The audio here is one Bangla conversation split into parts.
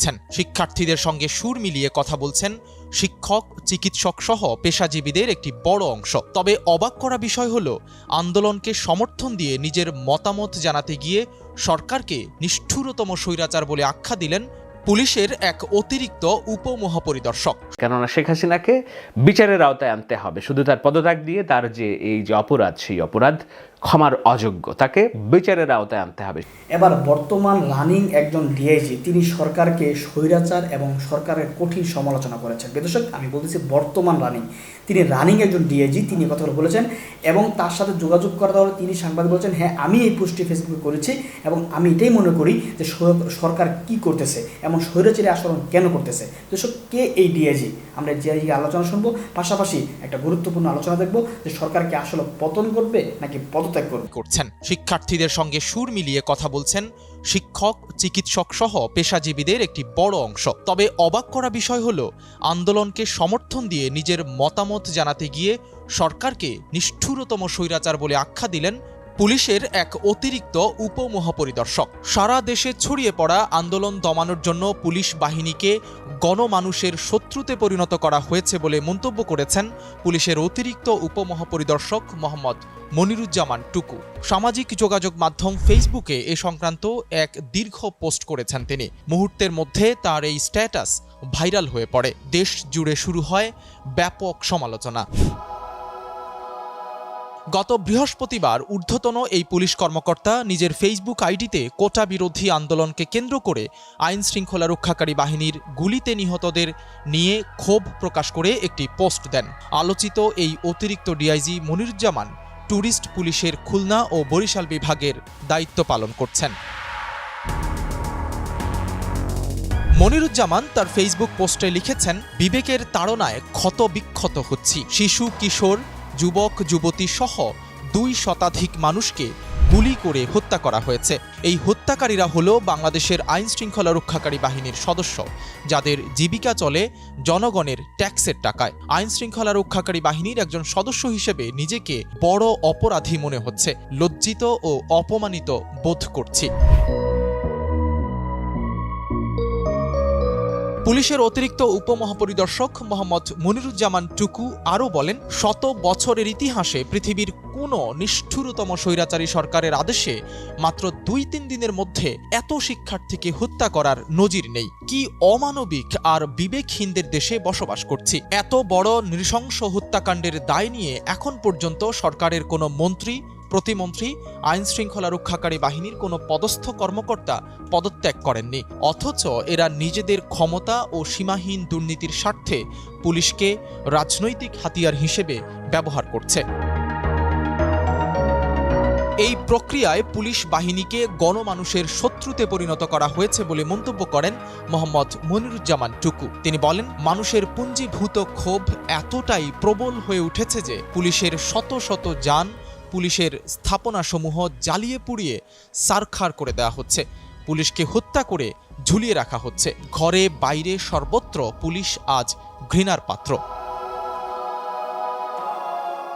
করছেন শিক্ষার্থীদের সঙ্গে সুর মিলিয়ে কথা বলছেন শিক্ষক, চিকিৎসক সহ পেশাজীবীদের একটি বড় অংশ। তবে অবাক করা বিষয় হল, আন্দোলনকে সমর্থন দিয়ে নিজের মতামত জানাতে গিয়ে সরকারকে নিষ্ঠুরতম স্বৈরাচার বলে আখ্যা দিলেন পুলিশের এক অতিরিক্ত উপমহাপরিদর্শক। কেননা শেখ হাসিনাকে বিচারের আওতায় আনতে হবে। শুধু তার পদত্যাগ দিয়ে তার যে এই যে অপরাধ, সেই অপরাধ ক্ষমার অযোগ্য। তাকে বিচারের আওতায় আনতে হবে। এবার বর্তমান রানিং একজন ডিআইজি তিনি সরকারকে স্বৈরাচার এবং সরকারের কঠিন সমালোচনা করেছেন। বেদর্শক আমি বলতেছি বর্তমান রানিং। তিনি রানিং একজন ডিআইজি তিনি কথাগুলো বলেছেন এবং তার সাথে যোগাযোগ করা হলে তিনি সাংবাদিক বলেছেন হ্যাঁ আমি এই পোস্টটি ফেসবুকে করেছি এবং আমি এটাই মনে করি যে সরকার কি করতেছে এবং স্বৈরাচারী আচরণ কেন করতেছে? দর্শক, কে এই ডিআইজি আমরা ডিআইজি আলোচনা শুনব, পাশাপাশি একটা গুরুত্বপূর্ণ আলোচনা দেখব যে সরকারকে আসলে পতন করবে নাকি পদত্যাগ করবে। করছেন। শিক্ষার্থীদের সঙ্গে সুর মিলিয়ে কথা বলছেন শিক্ষক চিকিৎসক সহ পেশাজীবীদের একটি বড় অংশ। তবে অবাক করা বিষয় হল, আন্দোলনকে সমর্থন দিয়ে নিজের মতামত জানাতে গিয়ে সরকারকে নিষ্ঠুরতম স্বৈরাচার বলে আখ্যা দিলেন পুলিশের এক অতিরিক্ত উপমহাপরিদর্শক। সারা দেশে ছড়িয়ে পড়া আন্দোলন দমানোর জন্য পুলিশ বাহিনীকে গণমানুষের শত্রুতে পরিণত করা হয়েছে বলে মন্তব্য করেছেন পুলিশের অতিরিক্ত উপমহাপরিদর্শক মোহাম্মদ মনিরুজ্জামান টুকু। সামাজিক যোগাযোগ মাধ্যম ফেসবুকে এ সংক্রান্ত এক দীর্ঘ পোস্ট করেছেন তিনি। মুহূর্তের মধ্যে তার এই স্ট্যাটাস ভাইরাল হয়ে পড়ে। দেশ জুড়ে শুরু হয় ব্যাপক সমালোচনা। গত বৃহস্পতিবার ঊর্ধ্বতন এই পুলিশ কর্মকর্তা নিজের ফেসবুক আইডিতে কোটা বিরোধী আন্দোলনকে কেন্দ্র করে আইন শৃঙ্খলা রক্ষাকারী বাহিনীর গুলিতে নিহতদের নিয়ে ক্ষোভ প্রকাশ করে একটি পোস্ট দেন। আলোচিত এই অতিরিক্ত ডিআইজি মনিরুজ্জামান ট্যুরিস্ট পুলিশের খুলনা ও বরিশাল বিভাগের দায়িত্ব পালন করছেন। মনিরুজ্জামান তার ফেসবুক পোস্টে লিখেছেন, বিবেকের তাড়নায় ক্ষত বিক্ষত হচ্ছি। শিশু, কিশোর যুবক, যুবতী সহ দুই শতাধিক মানুষকে গুলি করে হত্যা করা হয়েছে। এই হত্যাকারীরা হলো বাংলাদেশের আইন শৃঙ্খলা রক্ষাকারী বাহিনীর সদস্য, যাদের জীবিকা চলে জনগণের ট্যাক্সের টাকায়। আইন শৃঙ্খলা রক্ষাকারী বাহিনীর একজন সদস্য হিসেবে নিজেকে বড় অপরাধী মনে হচ্ছে। লজ্জিত ও অপমানিত বোধ করছি। পুলিশের অতিরিক্ত উপমহাপরিদর্শক মোহাম্মদ মনিরুজ্জামান টুকু আরও বলেন, শত বছরের ইতিহাসে পৃথিবীর কোনো নিষ্ঠুরতম স্বৈরাচারী সরকারের আদেশে মাত্র দুই তিন দিনের মধ্যে এত শিক্ষার্থীকে হত্যা করার নজির নেই। কি অমানবিক আর বিবেকহীনদের দেশে বসবাস করছি। এত বড় নৃশংস হত্যাকাণ্ডের দায় নিয়ে এখন পর্যন্ত সরকারের কোনো মন্ত্রী প্রতিমন্ত্রী আইন শৃঙ্খলা রক্ষাকারী বাহিনীর কোনো পদস্থ কর্মকর্তা পদত্যাগ করেননি। অথচ এরা নিজেদের ক্ষমতা ও সীমাহীন দুর্নীতির স্বার্থে পুলিশকে রাজনৈতিক হাতিয়ার হিসেবে ব্যবহার করছে। এই প্রক্রিয়ায় পুলিশ বাহিনীকে গণমানুষের শত্রুতে পরিণত করা হয়েছে বলে মন্তব্য করেন মোহাম্মদ মনিরুজ্জামান টুকু। তিনি বলেন, মানুষের পুঞ্জীভূত ক্ষোভ এতটাই প্রবল হয়ে উঠেছে যে পুলিশের শত শত যান পুলিশের স্থাপনাসমূহ জ্বালিয়ে পুড়িয়ে সারখার করে দেওয়া হচ্ছে। পুলিশকে হত্যা করে ঝুলিয়ে রাখা হচ্ছে। ঘরে বাইরে সর্বত্র পুলিশ আজ ঘৃণার পাত্র।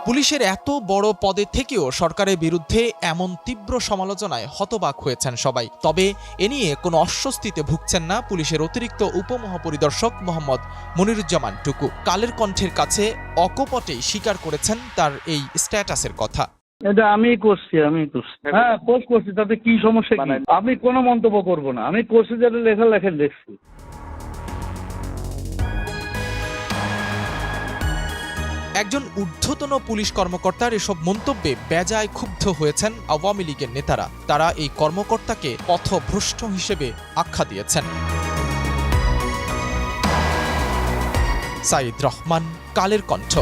পুলিশের এত বড় পদে থেকেও সরকারের বিরুদ্ধে এমন তীব্র সমালোচনায় হতবাক হয়েছেন সবাই। তবে এ নিয়ে কোনো অস্বস্তিতে ভুগছেন না পুলিশের অতিরিক্ত উপমহাপরিদর্শক মোহাম্মদ মনিরুজ্জামান টুকু। কালের কণ্ঠের কাছে অকপটেই স্বীকার করেছেন তার এই স্ট্যাটাসের কথা। এটা আমি করছি আমি করছি। হ্যাঁ পোস্ট করছি তাতে কি সমস্যা কি? আমি কোনো মন্তব্য করব না। আমি করছি যেটা লেখা লেখেন দেখছি। একজন ঊর্ধ্বতন পুলিশ কর্মকর্তার এসব মন্তব্যে বেজায় ক্ষুব্ধ হয়েছেন আওয়ামী লীগের নেতারা। তারা এই কর্মকর্তাকে পথভ্রষ্ট হিসেবে আখ্যা দিয়েছেন। সাইদ রহমান কালের কণ্ঠ।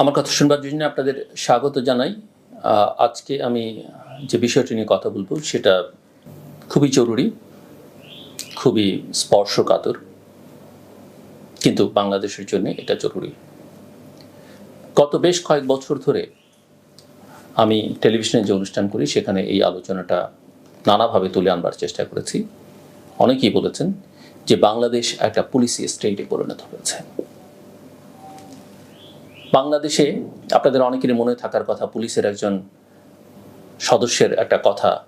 আমার কথা শুনবার জন্য আপনাদের স্বাগত জানাই। আজকে আমি যে বিষয়টি নিয়ে কথা বলব সেটা খুবই জরুরি, খুবই স্পর্শকাতর, কিন্তু বাংলাদেশের জন্য এটা জরুরি। গত বেশ কয়েক বছর ধরে আমি টেলিভিশনে যে অনুষ্ঠান করি সেখানে এই আলোচনাটা নানাভাবে তুলে আনবার চেষ্টা করেছি। অনেকেই বলেছেন যে বাংলাদেশ একটা পুলিশি স্টেটে পরিণত হয়েছে। বাংলাদেশে আপনাদের অনেকেরই মনে থাকার কথা, পুলিশের একজন সদস্যের একটা কথা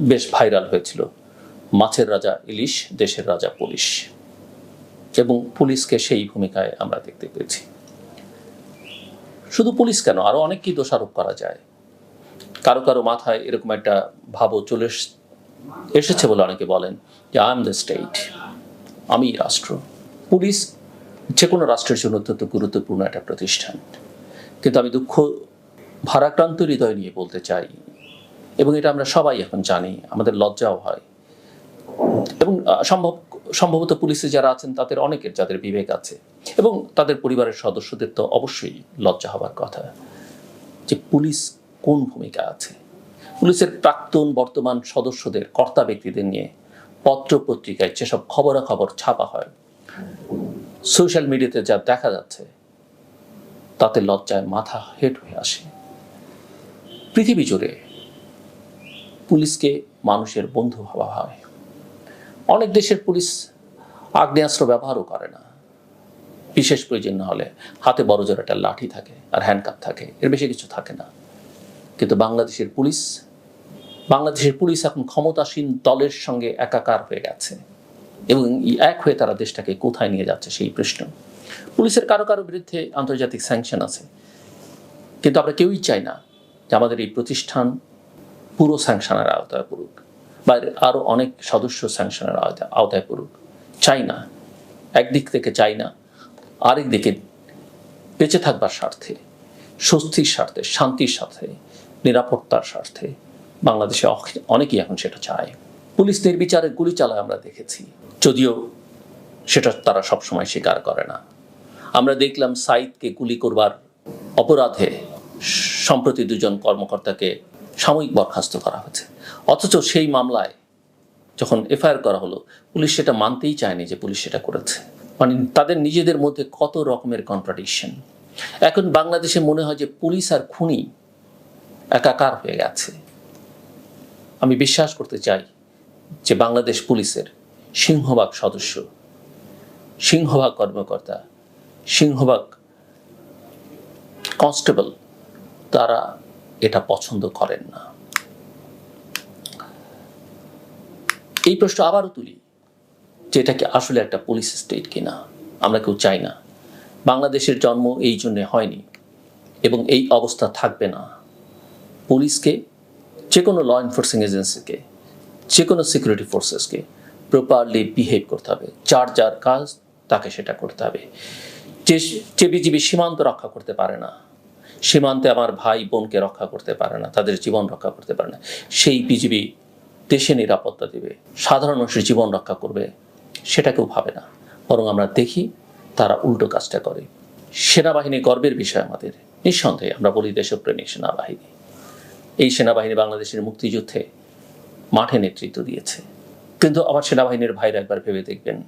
বেশ ভাইরাল হয়েছিল। মাছের রাজা ইলিশ, দেশের রাজা পুলিশ। এবং পুলিশকে সেই ভূমিকায় আমরা দেখতে পেয়েছি। শুধু পুলিশ কেন, আরও অনেককেই দোষারোপ করা যায়। কারও কারও মাথায় এরকম একটা ভাবও চলে এস- এসেছে বলে অনেকে বলেন যে আই এম দ্য স্টেট আমি রাষ্ট্র। পুলিশ যে কোনো রাষ্ট্রের জন্য অত্যন্ত গুরুত্বপূর্ণ একটা প্রতিষ্ঠান। কিন্তু আমি দুঃখ, ভারাক্রান্ত হৃদয় নিয়ে বলতে চাই, এবং এটা আমরা সবাই এখন জানি, আমাদের লজ্জাও হয়। এবং সম্ভব, সম্ভবত পুলিশে যারা আছেন, তাদের অনেকের, যাদের বিবেক আছে। এবং তাদের পরিবারের সদস্যদের তো অবশ্যই লজ্জা হবার কথা যে পুলিশ কোন ভূমিকা আছে। পুলিশের প্রাক্তন বর্তমান সদস্যদের, কর্তা ব্যক্তিদের নিয়ে পত্র পত্রিকায় যেসব খবরাখবর ছাপা হয় সোশ্যাল মিডিয়াতে যা দেখা যাচ্ছে, তাতে লজ্জায় মাথা হেট হয়ে আসে। পৃথিবী জুড়ে পুলিশকে মানুষের বন্ধু ভাবা হয়। অনেক দেশের পুলিশ আগ্নেয়াস্ত্র ব্যবহারও করে না। বিশেষ প্রয়োজন না হলে হাতে বড় জোর একটা লাঠি থাকে আর হ্যান্ডকাপ থাকে, এর বেশি কিছু থাকে না। কিন্তু বাংলাদেশের পুলিশ বাংলাদেশের পুলিশ এখন ক্ষমতাসীন দলের সঙ্গে একাকার হয়ে গেছে। এবং এক হয়ে তারা দেশটাকে কোথায় নিয়ে যাচ্ছে সেই প্রশ্ন। পুলিশের কারও কারও বিরুদ্ধে আন্তর্জাতিক স্যাংশন আছে। কিন্তু আমরা কেউই চাই না যে আমাদের এই প্রতিষ্ঠান পুরো স্যাংশনের আওতায় পড়ুক বা আরও অনেক সদস্য স্যাংশনের আওতায় আওতায় পড়ুক। চাই না। একদিক থেকে চাই না। আরেক দিকে বেঁচে থাকবার স্বার্থে, স্বস্তির স্বার্থে, শান্তির স্বার্থে, নিরাপত্তার স্বার্থে বাংলাদেশে অনেকেই এখন সেটা চায়। পুলিশ নির্বিচারে গুলি চালায় আমরা দেখেছি। যদিও সেটা তারা সবসময় স্বীকার করে না। আমরা দেখলাম সাইদকে গুলি করবার অপরাধে সম্প্রতি দুজন কর্মকর্তাকে সাময়িক বরখাস্ত করা হয়েছে। অথচ সেই মামলায় যখন এফআইআর করা হলো, পুলিশ সেটা মানতেই চায়নি যে পুলিশ সেটা করেছে। মানে তাদের নিজেদের মধ্যে কত রকমের কন্ট্রাডিকশন। এখন বাংলাদেশে মনে হয় যে পুলিশ আর খুনি একাকার হয়ে গেছে। আমি বিশ্বাস করতে চাই যে বাংলাদেশ পুলিশের সিংহভাগ সদস্য, সিংহভাগ কর্মকর্তা, সিংহভাগ কনস্টেবল, তারা এটা পছন্দ করেন না। এই প্রশ্ন আবারও তুলি, যে এটা কি আসলে একটা পুলিশ স্টেট কিনা? আমরা কেউ চাই না। বাংলাদেশের জন্ম এই জন্যে হয়নি এবং এই অবস্থা থাকবে না। পুলিশকে যে কোনো ল এনফোর্সিং এজেন্সিকে যে কোনো সিকিউরিটি ফোর্সেসকে প্রপারলি বিহেভ করতে হবে। যার যার কাজ, তাকে সেটা করতে হবে। যে যে বিজিবি সীমান্ত রক্ষা করতে পারে না, সীমান্তে আমার ভাই বোনকে রক্ষা করতে পারে না, তাদের জীবন রক্ষা করতে পারে না, সেই বিজিবি দেশে নিরাপত্তা দেবে, সাধারণ মানুষের জীবন রক্ষা করবে সেটা কেউ ভাবে না। বরং আমরা দেখি তারা উল্টো কাজটা করে। সেনাবাহিনী গর্বের বিষয় আমাদের। নিঃসন্দেহে আমরা বলি দেশপ্রেমিক সেনাবাহিনী। এই সেনাবাহিনী বাংলাদেশের মুক্তিযুদ্ধে মাঠে নেতৃত্ব দিয়েছে। কিন্তু আবার সেনাবাহিনীর ভাইরা একবার ভেবে দেখবেন,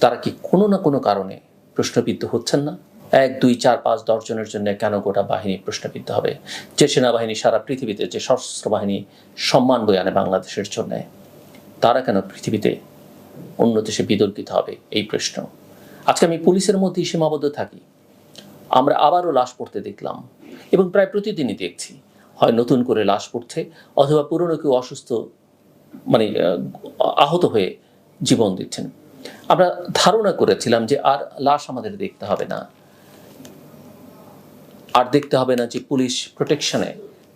তারা কি কোনো না কোনো কারণে প্রশ্নবিদ্ধ হচ্ছেন না? এক, দুই, চার, পাঁচ, দশ জনের জন্য কেন গোটা বাহিনী প্রশ্নবিদ্ধ হবে? যে সেনাবাহিনী সারা পৃথিবীতে যে সশস্ত্র বাহিনী সম্মান বয়ে আনে বাংলাদেশের জন্য, তারা কেন পৃথিবীতে অন্য দেশে বিতর্কিত হবে? এই প্রশ্ন। আজকে আমি পুলিশের মধ্যেই সীমাবদ্ধ থাকি। আমরা আবারও লাশ পড়তে দেখলাম এবং প্রায় প্রতিদিনই দেখছি। হয় নতুন করে লাশ পড়ছে, অথবা পুরনো কেউ অসুস্থ মানে আহত হয়ে জীবন দিচ্ছেন। আমরা ধারণা করেছিলাম যে আর লাশ আমাদের দেখতে হবে না। আর দেখতে হবে না যে পুলিশ প্রোটেকশনে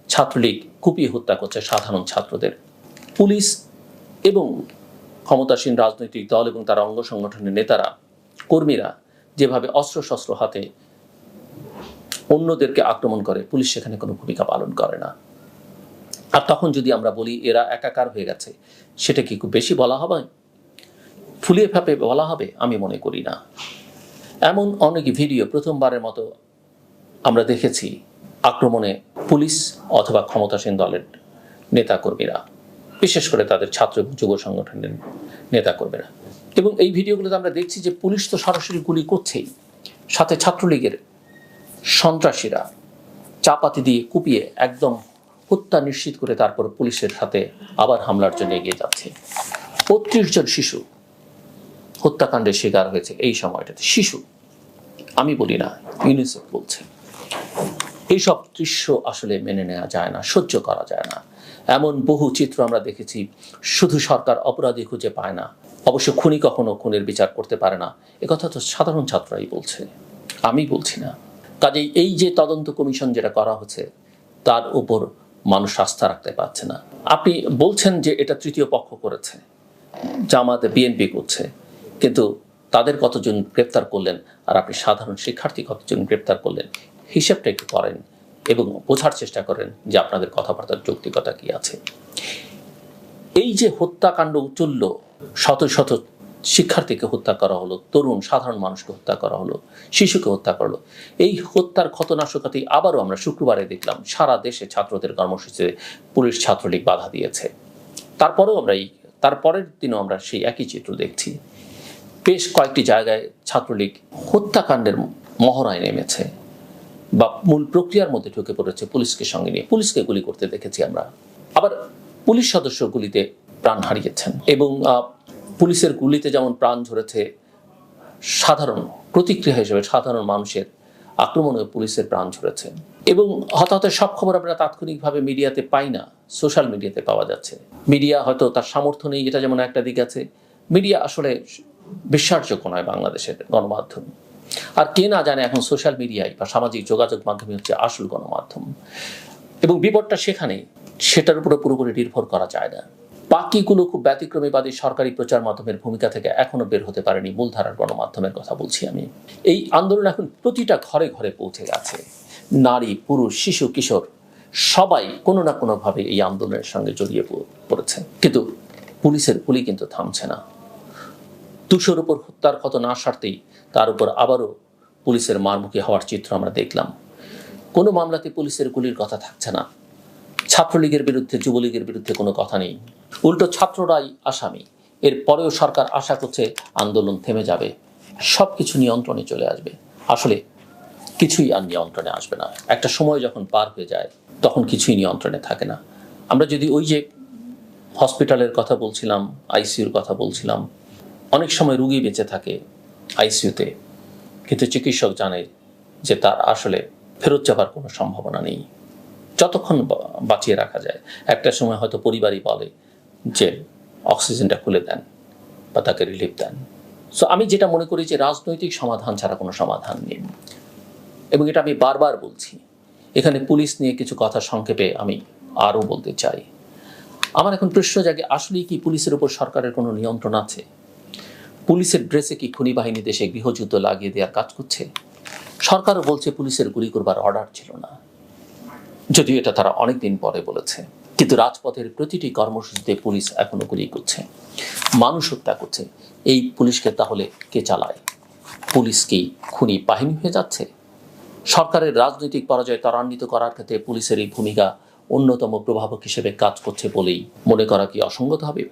ছাত্রলীগ কুপিয়ে হত্যা করছে সাধারণ ছাত্রদের। পুলিশ এবং ক্ষমতাসীন রাজনৈতিক দল এবং তার অঙ্গ সংগঠনের নেতারা, কর্মীরা যেভাবে অস্ত্র শস্ত্র হাতে অন্যদেরকে আক্রমণ করে, পুলিশ সেখানে কোনো ভূমিকা পালন করে না। আর তখন যদি আমরা বলি এরা একাকার হয়ে গেছে, সেটা কি খুব বেশি বলা হবে? ফুলিয়ে ফাঁপে বলা হবে? আমি মনে করি না। এমন অনেক ভিডিও প্রথমবারের মতো আমরা দেখেছি আক্রমণে পুলিশ অথবা ক্ষমতাসীন দলের নেতাকর্মীরা, বিশেষ করে তাদের ছাত্র যুব সংগঠনের নেতা কর্মীরা এবং এই ভিডিওগুলোতে আমরা দেখছি যে পুলিশ তো সরাসরি গুলি করছেই। সাথে ছাত্রলীগের সন্ত্রাসীরা চাপাতি দিয়ে কুপিয়ে একদম হত্যা নিশ্চিত করে তারপর পুলিশের সাথে আবার হামলার জন্য এগিয়ে যাচ্ছে। বত্রিশ জন শিশু হত্যাকাণ্ডের শিকার হয়েছে এই সময়টাতে। শিশু, আমি বলি না, ইউনিসেফ বলছে। এইসব দৃশ্য আসলে মেনে নেওয়া যায় না, সহ্য করা যায় না। এমন বহু চিত্র আমরা দেখেছি, শুধু সরকার অপরাধী খুঁজে পায় না, অবশ্য খুনি কখনো খুনের বিচার করতে পারে না। একথা তো সাধারণ ছাত্ররাই বলছে, আমি বলছি না। কাজেই এই যে তদন্ত কমিশন যেটা করা হচ্ছে, তার উপর মানুষ আস্থা রাখতে পারছে না। আপনি বলছেন যে এটা তৃতীয় পক্ষ করেছে, জামাত বিএনপি করছে, কিন্তু তাদের কতজন গ্রেপ্তার করলেন আর আপনি সাধারণ শিক্ষার্থী কতজন গ্রেপ্তার করলেন, হিসেবটা একটু করেন এবং বোঝার চেষ্টা করেন যে আপনাদের কথাবার্তার যৌক্তিকতা কি আছে। এই যে হত্যাকাণ্ড চলল শত শত শিক্ষার্থীকে হত্যা করা হলো, তরুণ সাধারণ মানুষকে হত্যা করা হলো, শিশুকে হত্যা করল এই হত্যার ক্ষতনাশকতাই আবারও আমরা শুক্রবারে দেখলাম, সারা দেশে ছাত্রদের কর্মসূচিতে পুলিশ ছাত্রলীগ বাধা দিয়েছে। তারপরেও আমরা এই, তারপরের দিনও আমরা সেই একই চিত্র দেখছি। বেশ কয়েকটি জায়গায় ছাত্রলীগ হত্যাকাণ্ডের মহড়ায় নেমেছে বা মূল প্রক্রিয়ার মধ্যে ঢুকে পড়েছে পুলিশকে সঙ্গে নিয়ে। পুলিশকে গুলি করতে দেখেছি আমরা। আবার পুলিশ সদস্য গুলিতে প্রাণ হারিয়েছেন এবং পুলিশের গুলিতে যেমন প্রাণ ঝরেছে সাধারণ, প্রতিক্রিয়া হিসেবে সাধারণ মানুষের আক্রমণে পুলিশের প্রাণ ঝরেছে এবং হতাহতের সব খবর আমরা তাৎক্ষণিকভাবে মিডিয়াতে পাই না, সোশ্যাল মিডিয়াতে পাওয়া যাচ্ছে। মিডিয়া হয়তো তার সামর্থ্য নেই, এটা যেমন একটা দিক আছে। মিডিয়া আসলে বিশ্বাসযোগ্য নয় বাংলাদেশের গণমাধ্যম। আর কে না জানে এখন সোশ্যাল মিডিয়ায় বা সামাজিক যোগাযোগ মাধ্যমে হচ্ছে আসল গণমাধ্যম। এবং বিপদটা সেখানেই, সেটার উপরে পুরোপুরি নির্ভর করা যায় না। বাকিগুলো খুব ব্যতিক্রমীবাদী সরকারি প্রচার মাধ্যমের ভূমিকা থেকে এখনও বের হতে পারেনি মূলধারার গণমাধ্যমের কথা বলছি আমি। এই আন্দোলন এখন প্রতিটা ঘরে ঘরে পৌঁছে গেছে। নারী, পুরুষ, শিশু, কিশোর, সবাই কোনো না কোনোভাবে এই আন্দোলনের সঙ্গে জড়িয়ে পড়েছে। কিন্তু পুলিশের গুলি কিন্তু থামছে না। তুষোর উপর হত্যার ক্ষত না সারতেই তার উপর আবারও পুলিশের মারমুখী হওয়ার চিত্র আমরা দেখলাম। কোনো মামলাতে পুলিশের গুলির কথা থাকছে না। ছাত্রলীগের বিরুদ্ধে, যুবলীগের বিরুদ্ধে কোনো কথা নেই। উল্টো ছাত্ররাই আসামি। এর পরেও সরকার আশা করছে আন্দোলন থেমে যাবে। সব কিছু নিয়ন্ত্রণে চলে আসবে। আসলে কিছুই আর নিয়ন্ত্রণে আসবে না। একটা সময় যখন পার হয়ে যায়, তখন কিছুই নিয়ন্ত্রণে থাকে না। আমরা যদি ওই যে হসপিটালের কথা বলছিলাম, আইসিইউর কথা বলছিলাম, অনেক সময় রুগী বেঁচে থাকে আইসিইউতে। কিন্তু চিকিৎসক জানে যে তার আসলে ফেরত যাবার কোনো সম্ভাবনা নেই। যতক্ষণ বাঁচিয়ে রাখা যায়। একটা সময় হয়তো পরিবারই বলে যে, অক্সিজেনটা খুলে দেন বা তাকে রিলিফ দেন। সো আমি যেটা মনে করি যে, রাজনৈতিক সমাধান ছাড়া কোনো সমাধান নেই। এবং এটা আমি বারবার বলছি। এখানে পুলিশ নিয়ে কিছু কথা সংক্ষেপে আমি আরও বলতে চাই। আমার এখন প্রশ্ন জাগে, আসলেই কি পুলিশের উপর সরকারের কোনো নিয়ন্ত্রণ আছে? পুলিশের ড্রেসে কি খুনি বাহিনী দেশে গৃহযুদ্ধ লাগিয়ে দেওয়ার কাজ করছে? সরকারও বলছে পুলিশের গুলি করবার অর্ডার ছিল না। যদিও এটা তারা অনেকদিন পরে বলেছে, কিন্তু রাজপথের প্রতিটি কর্মসূচিতে পুলিশ এখনও গুলি করছে। মানুষ হত্যা করছে। এই পুলিশকে তাহলে কে চালায়? পুলিশ কি খুনি বাহিনী হয়ে যাচ্ছে? সরকারের রাজনৈতিক পরাজয় ত্বরান্বিত করার ক্ষেত্রে পুলিশের এই ভূমিকা অন্যতম প্রভাবক হিসেবে কাজ করছে বলেই মনে করা কি অসঙ্গত হবে?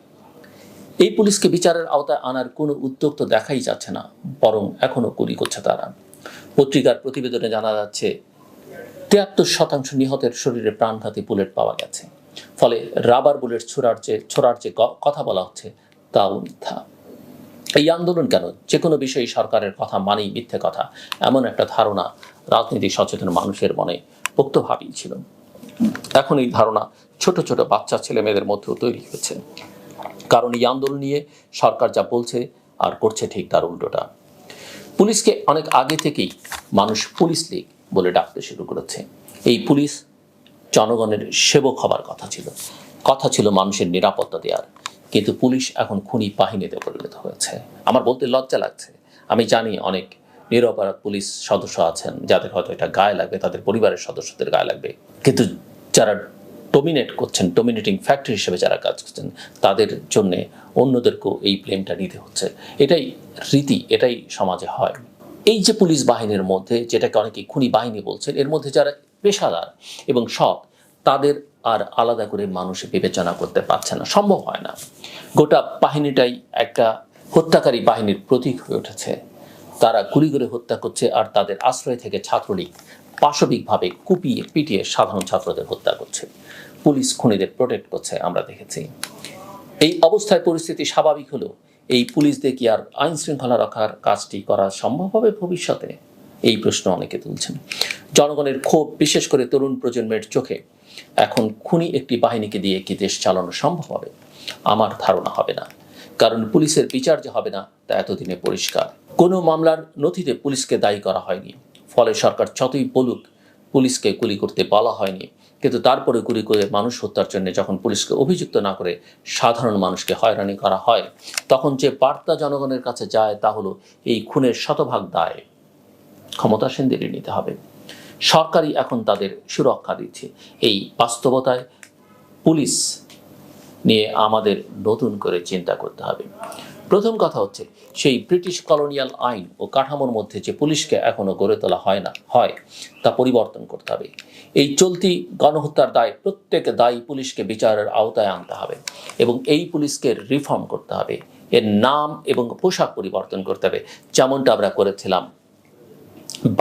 এই পুলিশকে বিচারের আওতায় আনার কোনো উদ্যোগ তো দেখাই যাচ্ছে না, বরং এখনও গুলি করছে তারা। পত্রিকার প্রতিবেদনে জানা যাচ্ছে তিয়াত্তর শতাংশ নিহতের শরীরে প্রাণঘাতী বুলেট পাওয়া গেছে। ফলে রাবার বুলেট ছোড়ার যে ছোড়ার যে কথা বলা হচ্ছে, তাও মিথ্যা। এই আন্দোলন কেন? যে কোনো বিষয়ে সরকারের কথা মানেই মিথ্যে কথা। এমন একটা ধারণা রাজনীতি সচেতন মানুষের মনে পোক্তভাবেই ছিল। এখন এই ধারণা ছোট ছোট বাচ্চা ছেলে মেয়েদের মধ্যেও তৈরি হয়েছে। কারণ এই আন্দোলন নিয়ে সরকার যা বলছে আর করছে ঠিক তার উল্টোটা। পুলিশকে অনেক আগে থেকেই মানুষ পুলিশ লীগ বলে ডাকতে শুরু করেছে। এই পুলিশ জনগণের সেবক হবার কথা ছিল। কথা ছিল মানুষের নিরাপত্তা দেওয়ার কিন্তু পুলিশ এখন খুনি বাহিনীতে পরিণত হয়েছে। আমার বলতে লজ্জা লাগছে। আমি জানি অনেক নিরপরাধ পুলিশ সদস্য আছেন, যাদের হয়তো এটা গায়ে লাগবে, তাদের পরিবারের সদস্যদের গায়ে লাগবে। কিন্তু যারা ডোমিনেট করছেন ডোমিনেটিং ফ্যাক্টর হিসেবে যারা কাজ করছেন, তাদের জন্যে অন্যদেরকেও এই ব্লেমটা নিতে হচ্ছে। এটাই রীতি, এটাই সমাজে হয়। এই যে পুলিশ বাহিনীর মধ্যে, যেটাকে অনেকে খুনি বাহিনী বলছেন, এর মধ্যে যারা পেশাদার এবং সৎ, তাদের আর আলাদা করে মানুষ বিবেচনা করতে পারছে না। সম্ভব হয় না। গোটা বাহিনীটাই একটা হত্যাকারী বাহিনীর প্রতীক হয়ে উঠেছে। তারা গুলি করে হত্যা করছে আর তাদের আশ্রয় থেকে ছাত্রলীগ পাশবিকভাবে কুপিয়ে পিটিয়ে সাধারণ ছাত্রদের হত্যা করছে। পুলিশ খুনিদের প্রোটেক্ট করছে, আমরা দেখেছি। এই অবস্থায় পরিস্থিতি স্বাভাবিক হলো এই পুলিশদের কি আর আইন শৃঙ্খলা রক্ষার কাজটি করা সম্ভব হবে ভবিষ্যতে? এই প্রশ্ন অনেকে তুলছেন। জনগণের ক্ষোভ, বিশেষ করে তরুণ প্রজন্মের চোখে, এখন খুনি একটি বাহিনীকে দিয়ে কি দেশ চালানো সম্ভব হবে? আমার ধারণা হবে না। কারণ পুলিশের বিচার যে হবে না, তা এতদিনে পরিষ্কার। কোনো মামলার নথিতে পুলিশকে দায়ী করা হয়নি। ফলে সরকার যতই বলুক পুলিশকে গুলি করতে বলা হয়নি। কিন্তু তারপরে গুলি করে মানুষ হত্যার জন্য যখন পুলিশকে অভিযুক্ত না করে সাধারণ মানুষকে হয়রানি করা হয়, তখন যে বার্তা জনগণের কাছে যায় তা হলো এই খুনের শতভাগ দায়। ক্ষমতাসীনদেরই নিতে হবে। সরকারই এখন তাদের সুরক্ষা দিচ্ছে। এই বাস্তবতায় পুলিশ নিয়ে আমাদের নতুন করে চিন্তা করতে হবে। প্রথম কথা হচ্ছে, সেই ব্রিটিশ কলোনিয়াল আইন ও কাঠামোর মধ্যে যে পুলিশকে এখনও গড়ে তোলা হয় না, হয়, তা পরিবর্তন করতে হবে। এই চলতি গণহত্যার দায় প্রত্যেক দায়ী পুলিশকে বিচারের আওতায় আনতে হবে এবং এই পুলিশকে রিফর্ম করতে হবে। এর নাম এবং পোশাক পরিবর্তন করতে হবে, যেমনটা আমরা করেছিলাম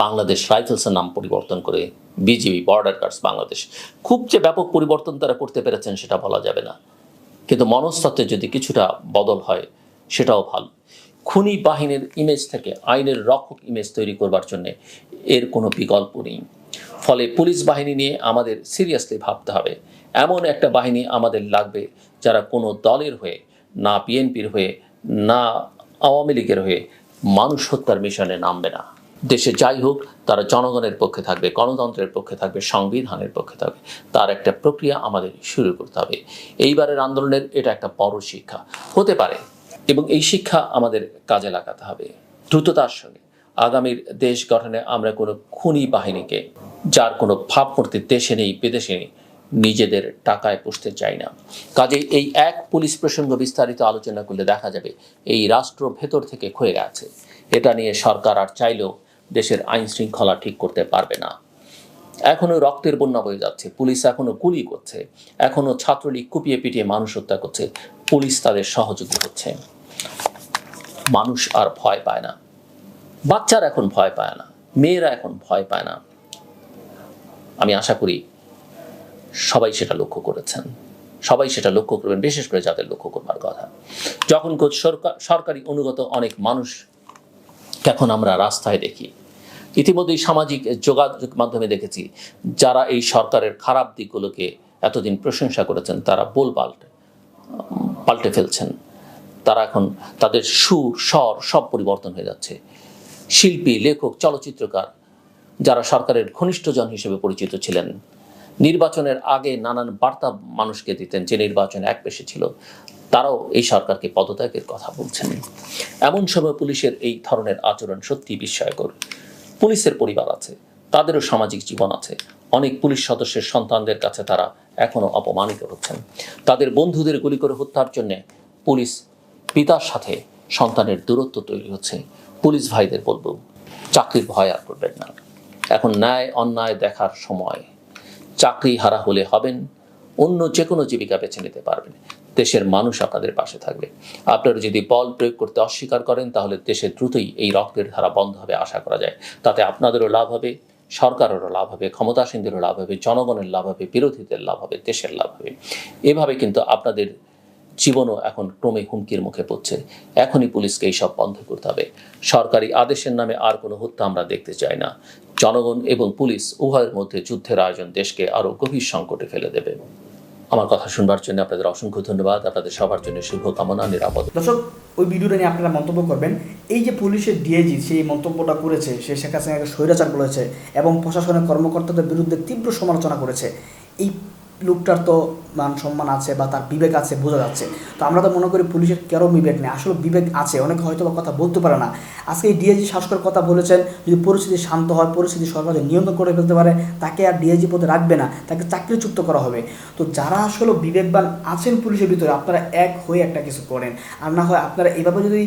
বাংলাদেশ রাইফেলসের নাম পরিবর্তন করে বিজিবি বর্ডার গার্ডস বাংলাদেশ। খুব যে ব্যাপক পরিবর্তন তারা করতে পেরেছেন সেটা বলা যাবে না। কিন্তু মনস্তত্ত্বে যদি কিছুটা বদল হয় সেটাও ভালো। খুনি বাহিনীর ইমেজ থেকে আইনের রক্ষক ইমেজ তৈরি করবার জন্য এর কোনো বিকল্প নেই। ফলে পুলিশ বাহিনী নিয়ে আমাদের সিরিয়াসলি ভাবতে হবে। এমন একটা বাহিনী আমাদের লাগবে যারা কোনো দলের হয়ে, না বিএনপির হয়ে, না আওয়ামী লীগের হয়ে মানুষ হত্যার মিশনে নামবে না। দেশে যাই হোক, তারা জনগণের পক্ষে থাকবে, গণতন্ত্রের পক্ষে থাকবে, সংবিধানের পক্ষে থাকবে। তার একটা প্রক্রিয়া আমাদের শুরু করতে হবে। এইবারের আন্দোলনের এটা একটা বড় শিক্ষা। হতে পারে এবং এই শিক্ষা আমাদের কাজে লাগাতে হবে। দ্রুততার সঙ্গে। আগামীর দেশ গঠনে আমরা কোনো খুনি বাহিনীকে, যার কোনো ভাবমূর্তি দেশে নেই, বিদেশে নেই, নিজেদের টাকায় পুষতে চাই না। কাজে এই এক পুলিশ প্রসঙ্গ বিস্তারিত আলোচনা করলে দেখা যাবে এই রাষ্ট্র ভেতর থেকে ক্ষয়ে গেছে। এটা নিয়ে সরকার আর চাইলেও দেশের আইন শৃঙ্খলা ঠিক করতে পারবে না। এখনও রক্তের বন্যা বয়ে যাচ্ছে। পুলিশ এখনও গুলি করছে। এখনও ছাত্রলীগ কুপিয়ে পিটিয়ে মানুষ হত্যা করছে। পুলিশ তাদের সহযোগী হচ্ছে। মানুষ আর ভয় পায় না। বাচ্চারা এখন ভয় পায় না। মেয়েরা এখন ভয় পায় না। আমি আশা করি সবাই সেটা লক্ষ্য করেছেন। সবাই সেটা লক্ষ্য করবেন, বিশেষ করে যাদের লক্ষ্য করবার কথা। যখন কোচ সরকার সরকারি অনুগত অনেক মানুষ এখন আমরা রাস্তায় দেখি। ইতিমধ্যেই সামাজিক যোগাযোগ মাধ্যমে দেখেছি, যারা এই সরকারের খারাপ দিকগুলোকে এতদিন প্রশংসা করেছেন, তারা বোল পাল্টে ফেলছেন। তারা এখন তাদের সুর স্বর সব পরিবর্তন হয়ে যাচ্ছে। শিল্পী, লেখক, চলচ্চিত্রকার যারা সরকারের ঘনিষ্ঠজন হিসেবে পরিচিত ছিলেন, নির্বাচনের আগে নানান বার্তা মানুষকে দিতেন যে নির্বাচন এক পেশে ছিল, তারাও এই সরকারকে পদত্যাগের কথা বলছেন। এমন সময় পুলিশের এই ধরনের আচরণ সত্যি বিস্ময়কর। পুলিশের পরিবার আছে, তাদেরও সামাজিক জীবন আছে। অনেক পুলিশ সদস্যের সন্তানদের কাছে তারা এখনও অপমানিত হচ্ছেন। তাদের বন্ধুদের গুলি করে হত্যার জন্য পুলিশ পিতার সাথে সন্তানের দূরত্ব তৈরি হচ্ছে। পুলিশ ভাইদের বলব, চাকরির ভয় আর করবেন না। এখন ন্যায় অন্যায় দেখার সময়। চাকরি হারা হলে হবেন, অন্য যে কোনো জীবিকা বেছে নিতে পারবেন। দেশের মানুষ আপনাদের পাশে থাকবে। আপনারা যদি বল প্রয়োগ করতে অস্বীকার করেন, তাহলে দেশে দ্রুতই এই রক্তের ধারা বন্ধ হবে, আশা করা যায়। তাতে আপনাদেরও লাভ হবে। সরকারেরও লাভ হবে, ক্ষমতাসীনদেরও লাভ হবে, জনগণের লাভ হবে, বিরোধীদের লাভ হবে, দেশের লাভ হবে। এভাবে কিন্তু আপনাদের জীবনও এখন ক্রমে হুমকির মুখে পড়ছে। এখনই পুলিশকে এইসব বন্ধ করতে হবে। সরকারি আদেশের নামে আর কোনো হত্যা আমরা দেখতে চাই না। জনগণ এবং পুলিশ উভয়ের মধ্যে যুদ্ধের আয়োজন দেশকে আরও গভীর সংকটে ফেলে দেবে। আমার কথা শুনবার জন্য আপনাদের অসংখ্য ধন্যবাদ। আপনাদের সবার জন্য শুভকামনা, নিরাপদ। দর্শক, ওই ভিডিওটা নিয়ে আপনারা মন্তব্য করবেন। এই যে পুলিশের ডিআইজি সেই মন্তব্যটা করেছে, সে শেখ হাসিনাকে স্বৈরাচার বলেছে এবং প্রশাসনের কর্মকর্তাদের বিরুদ্ধে তীব্র সমালোচনা করেছে। এই লোকটার তো মান সম্মান আছে বা তার বিবেক আছে, বোঝা যাচ্ছে। তো আমরা তো মনে করি পুলিশের কেন বিবেক নেই, আসলে বিবেক আছে, অনেকে হয়তো বা কথা বলতে পারে না। আজকে এই ডিআইজি শাসকের কথা বলেছেন, যদি পরিস্থিতি শান্ত হয়, পরিস্থিতি সরকার নিয়ন্ত্রণ করে ফেলতে পারে, তাকে আর ডিআইজি পদে রাখবে না, তাকে চাকরিচ্যুত করা হবে। তো যারা আসলে বিবেকবান আছেন পুলিশের ভিতরে, আপনারা এক হয়ে একটা কিছু করেন। আর না হয় আপনারা এভাবে যদি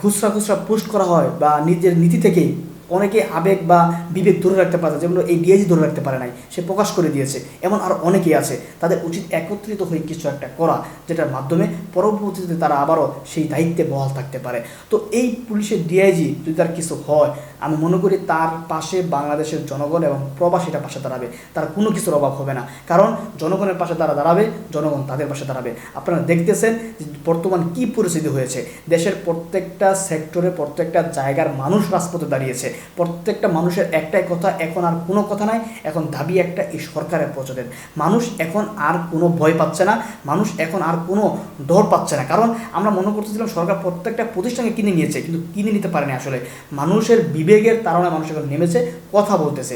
খুচরা খুচরা পোস্ট করা হয় বা নিজের নীতি থেকেই অনেকে আবেগ বা বিবেক ধরে রাখতে পারে যেগুলো এই ডিআইজি ধরে রাখতে পারে নাই, সে প্রকাশ করে দিয়েছে। এমন আরও অনেকেই আছে, তাদের উচিত একত্রিত হয়ে কিছু একটা করা, যেটার মাধ্যমে পরবর্তীতে তারা আবারও সেই দায়িত্বে বহাল থাকতে পারে। তো এই পুলিশের ডিআইজি যদি তার কিছু হয়, আমি মনে করি তার পাশে বাংলাদেশের জনগণ এবং প্রবাসীরা পাশে দাঁড়াবে। তার কোনো কিছুর অভাব হবে না। কারণ জনগণের পাশে তারা দাঁড়াবে, জনগণ তাদের পাশে দাঁড়াবে। আপনারা দেখতেছেন যে বর্তমান কি পরিস্থিতি হয়েছে। দেশের প্রত্যেকটা সেক্টরে, প্রত্যেকটা জায়গার মানুষ রাজপথে দাঁড়িয়েছে। প্রত্যেকটা মানুষের একটাই কথা, এখন আর কোনো কথা নাই, এখন দাবি একটা এই সরকারের প্রচারের মানুষ এখন আর কোনো ভয় পাচ্ছে না, মানুষ এখন আর কোনো ডর পাচ্ছে না। কারণ আমরা মনে করতেছিলাম সরকার প্রত্যেকটা প্রতিষ্ঠানকে কিনে নিয়েছে, কিন্তু কিনে নিতে পারেনি আসলে। মানুষের বিবেকের তাড়নায় মানুষ এখন নেমেছে, কথা বলতেছে।